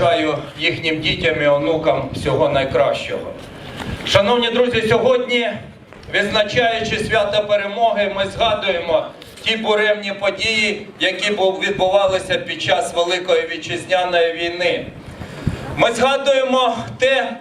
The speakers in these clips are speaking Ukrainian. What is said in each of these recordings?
Бажаю їхнім дітям і онукам всього найкращого. Шановні друзі, сьогодні, відзначаючи свято перемоги, ми згадуємо ті буремні події, які відбувалися під час Великої вітчизняної війни. Ми згадуємо те,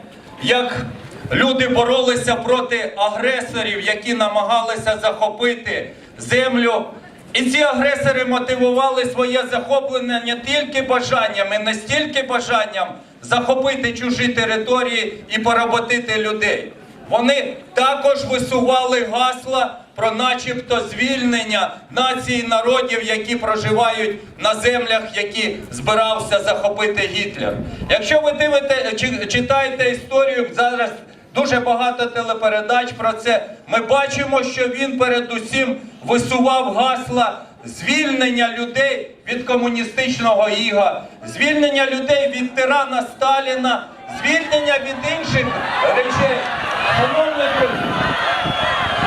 як люди боролися проти агресорів, які намагалися захопити землю. І ці агресори мотивували своє захоплення не тільки бажанням, і не стільки бажанням захопити чужі території і поработити людей. Вони також висували гасла про начебто звільнення нації народів, які проживають на землях, які збирався захопити Гітлер. Якщо ви дивите, чи- читаєте історію зараз. Дуже багато телепередач про це. Ми бачимо, що він передусім висував гасла звільнення людей від комуністичного іга, звільнення людей від тирана Сталіна, звільнення від інших речей. Шановні друзі,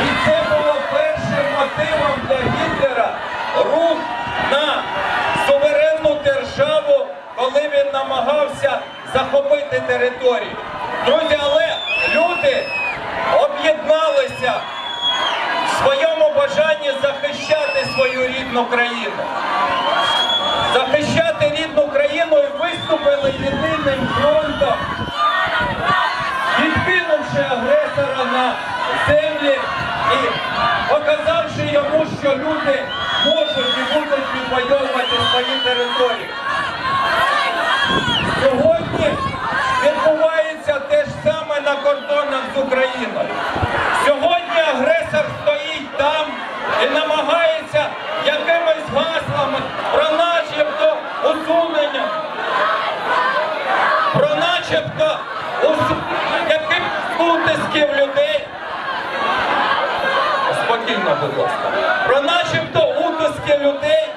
і це було першим мотивом для Гітлера рух на суверенну державу, коли він намагався захопити територію. Друзі, але об'єдналися в своєму бажанні захищати свою рідну країну. Захищати рідну країну і виступили єдиним фронтом, відкинувши агресора на землі і показавши йому, що люди можуть і будуть відвоювати свої території. Сьогодні відбувається те ж саме на кордонах з Україною. Сьогодні агресор стоїть там і намагається якимись гаслами про начебто усунення, про начебто усунення якихось утисків людей. Спокійно, будь ласка. Про начебто утиски людей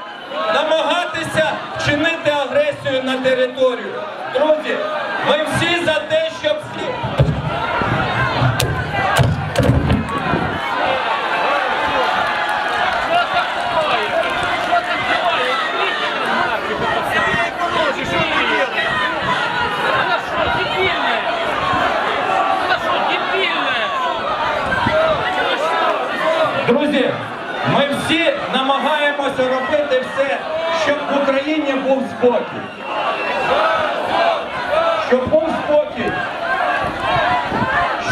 намагатися вчинити агресію на територію. Друзі, ми всі за те, щоб Друзі, ми всі намагаємося робити все, щоб в Україні був спокій. Щоб був спокій.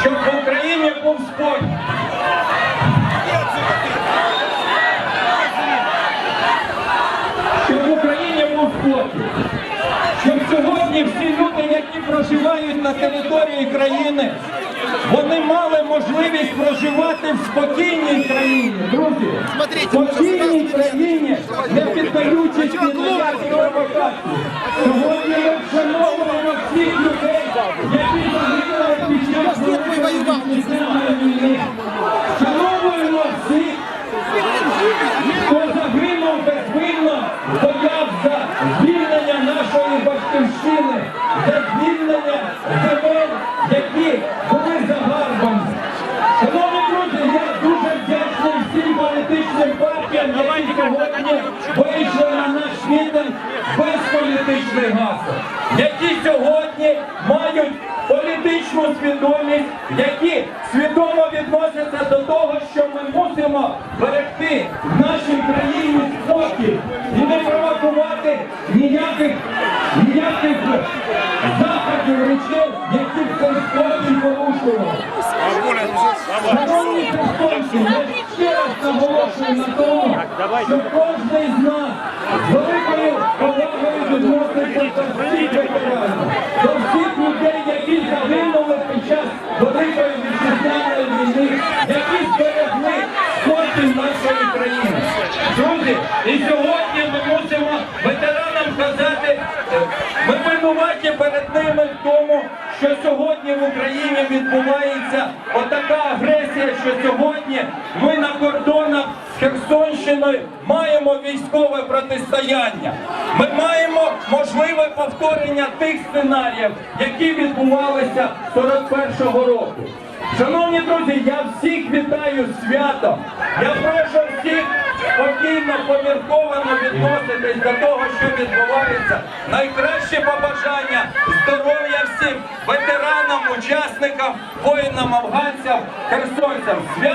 Щоб в Україні був спокій. Щоб в Україні був спокій. Щоб сьогодні всі люди, які проживають на території країни, вони мали можливість проживати в спокійній країні, друзі. В спокійній країні, не піддаючись ні на які провокації. Сьогодні ми вшановуємо всіх людей, які загинули під час Великої Вітчизняної війни. Вшановуємо всіх, хто загинув безвинно, бояв за звільнення нашої батьківщини, за звільнення земель, які були загарбані. Шановні друзі, я дуже вдячний всім політичним партіям, які сьогодні вийшли на наш мітинг без політичних гасел, які сьогодні мають політичну свідомість, які свідомо відносяться до того, що ми мусимо берегти в нашій країні спокій і не провокувати ніяких, ніяких заходів речей, які в цей спокій порушували. Шановні христовці, я ще раз наголошую на тому, що кожен з нас з великою повагою відноситься до всіх ветеранів, до всіх людей, які загинули під час Великої вітчизняної війни, які зберегли спокій нашої країни. Друзі, і сьогодні ми мусимо ветеранам казати, е, ми винуваті перед ними в тому, що сьогодні в Україні відбувається отака агресія, що сьогодні ми Херсонщиною маємо військове протистояння. Ми маємо можливе повторення тих сценаріїв, які відбувалися 41-го року. Шановні друзі, я всіх вітаю святом. Я прошу всіх спокійно, помірковано відноситесь до того, що відбувається. Найкраще побажання здоров'я всім ветеранам, учасникам, воїнам, афганцям, херсонцям. Свято